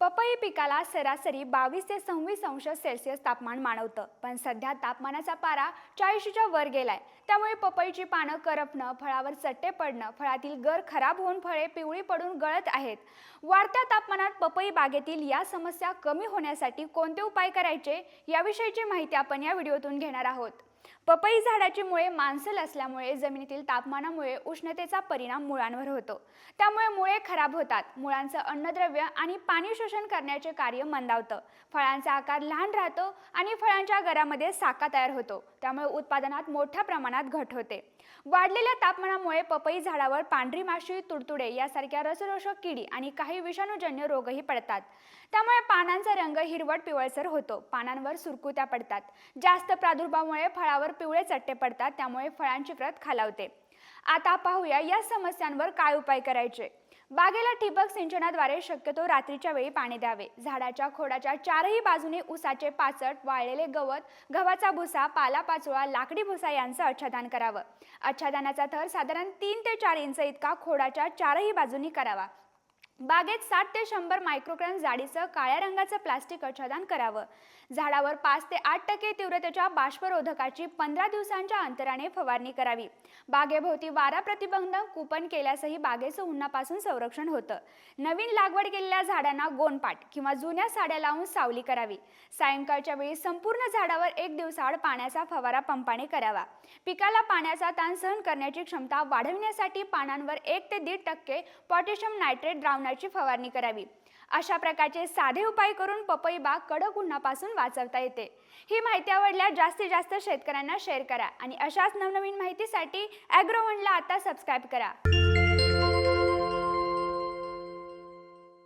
पपई पिकाला सरासरी बावीस ते सव्वीस अंश सेल्सिअस तापमान मानवतं. पण सध्या तापमानाचा पारा चाळीशीच्या वर गेलाय. त्यामुळे पपईची पानं करपणं फळावर चट्टे पडणं फळातील गर खराब होऊन फळे पिवळी पडून गळत आहेत. वाढत्या तापमानात पपई बागेतील या समस्या कमी होण्यासाठी कोणते उपाय करायचे? याविषयीची माहिती आपण या व्हिडिओतून घेणार आहोत. पपई झाडाची मुळे मांसल असल्यामुळे जमिनीतील तापमानामुळे उष्णतेचा परिणाम मुळांवर होतो. त्यामुळे मुळे खराब होतात. मुळांचं अन्नद्रव्य आणि पाणी शोषण करण्याचे कार्य मंदावतं. फळांचा आकार लहान राहतो आणि फळांच्या गरामध्ये साका तयार होतो. त्यामुळे उत्पादनात मोठ्या प्रमाणात घट होते. वाढलेल्या तापमानामुळे पपई झाडावर पांढरी माशी तुडतुडे यासारख्या रसरोषक किडी आणि काही विषाणूजन्य रोगही पडतात. त्यामुळे पानांचा रंग हिरवट पिवळसर होतो. पानांवर सुरकुत्या पडतात. जास्त प्रादुर्भावामुळे फळावर पिवळे चट्टे पडतात त्यामुळे फळांची प्रत खालावते. आता पाहूया या समस्यांवर काय उपाय करायचे? बागेला ठिबक सिंचनाद्वारे शक्यतो रात्रीच्या वेळी पाणी द्यावे. झाडाच्या खोडाच्या चारही बाजूने उसाचे पाचट वाळलेले गवत गव्हाचा भुसा पालापाचोळा लाकडी भुसा यांचं अच्छादान करावं. आच्छादनाचा थर साधारण तीन ते चार इंच इतका खोडाच्या चारही बाजूनी करावा. बागेत साठ ते शंभर मायक्रोग्रॅम जाडीचं काळ्या रंगाचं प्लास्टिक अच्छादन करावं. झाडावर पाच ते आठ टक्के तीव्रतेच्या बाष्परोधकाची पंधरा दिवसांच्या अंतराने फवारणी करावी. बागेभोवती वारा प्रतिबंधक कुपन केल्यासही बागेचं उन्हापासून संरक्षण होतं. नवीन लागवड केलेल्या झाडांना गोनपाट किंवा जुन्या साड्या लावून सावली करावी. सायंकाळच्या वेळी संपूर्ण झाडावर एक दिवसाआड पाण्याचा फवारा पंपाने करावा. पिकाला पाण्याचा ताण सहन करण्याची क्षमता वाढविण्यासाठी पानांवर एक ते दीड टक्के पोटॅशियम नायट्रेट द्रावणाची फवारणी करावी. अशा प्रकारचे साधे उपाय करून पपई बाग कडक उन्हापासून वाचवता येते. ही माहिती आवडल्यास जास्तीत जास्त शेतकऱ्यांना शेअर करा आणि अशाच नवनवीन माहितीसाठी ॲग्रोवनला आता सबस्क्राईब करा.